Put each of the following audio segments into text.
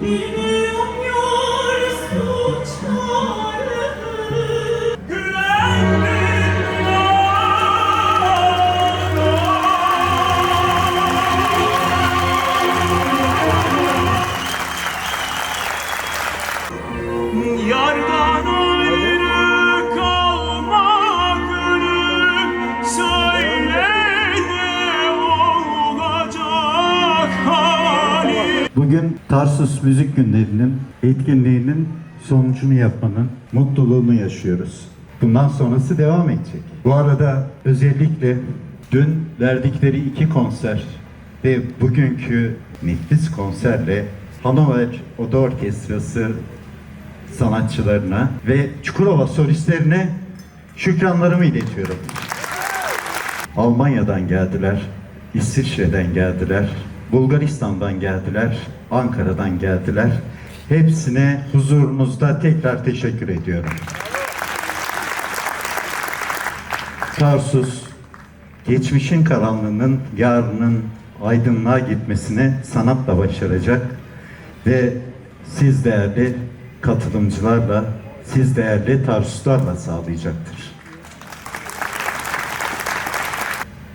Thank you. Bugün Tarsus Müzik Günleri'nin etkinliğinin sonucunu yapmanın mutluluğunu yaşıyoruz. Bundan sonrası devam edecek. Bu arada özellikle dün verdikleri iki konser ve bugünkü nefis konserle Hanover Oda Orkestrası sanatçılarına ve Çukurova solistlerine şükranlarımı iletiyorum. Almanya'dan geldiler, İsviçre'den geldiler, Bulgaristan'dan geldiler, Ankara'dan geldiler. Hepsine huzurunuzda tekrar teşekkür ediyorum. Tarsus, geçmişin karanlığının yarının aydınlığa gitmesini sanatla başaracak ve siz değerli katılımcılarla, siz değerli Tarsuslarla sağlayacaktır.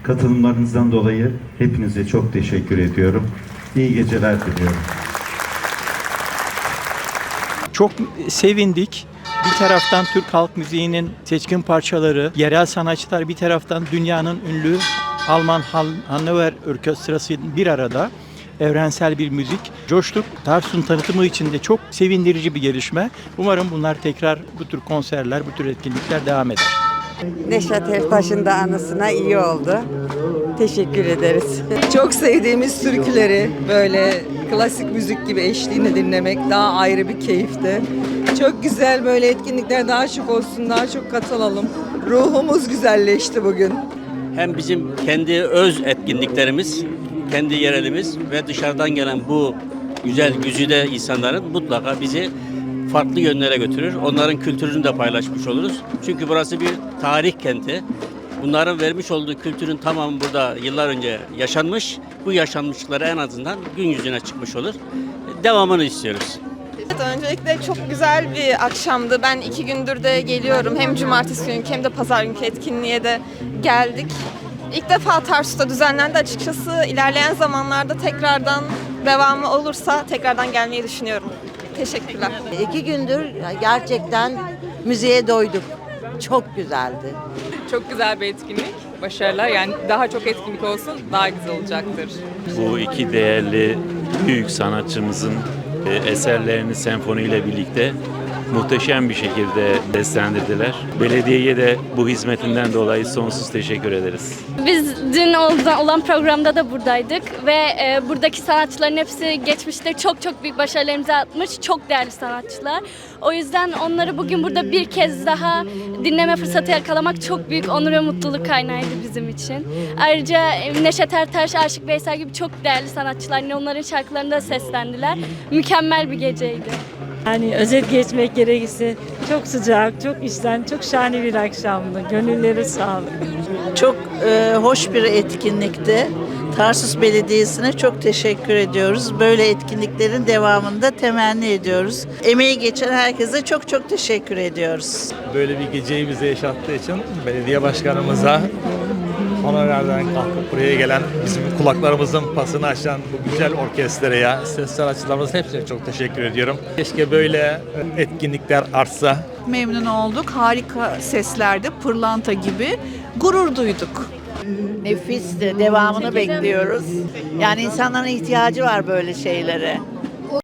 Katılımlarınızdan dolayı hepinize çok teşekkür ediyorum. İyi geceler diliyorum. Çok sevindik. Bir taraftan Türk halk müziğinin seçkin parçaları, yerel sanatçılar bir taraftan dünyanın ünlü Alman Han- Hannover Orkestrası bir arada evrensel bir müzik. Coştuk. Tarsus'un tanıtımı için de çok sevindirici bir gelişme. Umarım bunlar tekrar bu tür konserler, bu tür etkinlikler devam eder. Neşet Ertaş'ın da anısına iyi oldu. Teşekkür ederiz. Çok sevdiğimiz türküleri böyle klasik müzik gibi eşliğini dinlemek daha ayrı bir keyifti. Çok güzel böyle etkinlikler daha çok olsun, daha çok katılalım. Ruhumuz güzelleşti bugün. hem bizim kendi öz etkinliklerimiz, kendi yerelimiz ve dışarıdan gelen bu güzel güzide insanların mutlaka bizi farklı yönlere götürür. Onların kültürünü de paylaşmış oluruz. Çünkü burası bir tarih kenti. Bunların vermiş olduğu kültürün tamamı burada yıllar önce yaşanmış. Bu yaşanmışlıkları en azından gün yüzüne çıkmış olur. Devamını istiyoruz. Evet, öncelikle çok güzel bir akşamdı. Ben iki gündür de geliyorum. Hem cumartesi günkü hem de pazar günkü etkinliğe de geldik. İlk defa Tarsus'ta düzenlendi açıkçası. İlerleyen zamanlarda tekrardan devamı olursa tekrardan gelmeyi düşünüyorum. Teşekkürler. İki gündür gerçekten müziğe doyduk. Çok güzeldi. Çok güzel bir etkinlik. Başarılar. Yani daha çok etkinlik olsun daha güzel olacaktır. Bu iki değerli büyük sanatçımızın e, eserlerini senfoniyle birlikte muhteşem bir şekilde seslendirdiler. Belediyeye de bu hizmetinden dolayı sonsuz teşekkür ederiz. Biz dün olan programda da buradaydık ve e, buradaki sanatçıların hepsi geçmişte çok çok büyük başarılar atmış. Çok değerli sanatçılar. O yüzden onları bugün burada bir kez daha dinleme fırsatı yakalamak çok büyük onur ve mutluluk kaynağıydı bizim için. Ayrıca e, Neşet Ertaş, Aşık Veysel gibi çok değerli sanatçılar onların şarkılarını da seslendiler. Mükemmel bir geceydi. Yani özet geçmek gerekirse çok sıcak, çok içten, çok şahane bir akşamdı. Gönülleri sağlık. Çok e, hoş bir etkinlikti. Tarsus Belediyesi'ne çok teşekkür ediyoruz. Böyle etkinliklerin devamında temenni ediyoruz. Emeği geçen herkese çok çok teşekkür ediyoruz. böyle bir geceyi bize yaşattığı için belediye başkanımıza honorardan kalkıp buraya gelen bizim kulaklarımızın pasını açan bu güzel orkestraya, ses sanatçılarımız hepsine çok teşekkür ediyorum. Keşke böyle etkinlikler artsa. Memnun olduk. Harika seslerde pırlanta gibi gurur duyduk. Nefisti. Devamını bekliyoruz. Yani insanların ihtiyacı var böyle şeylere.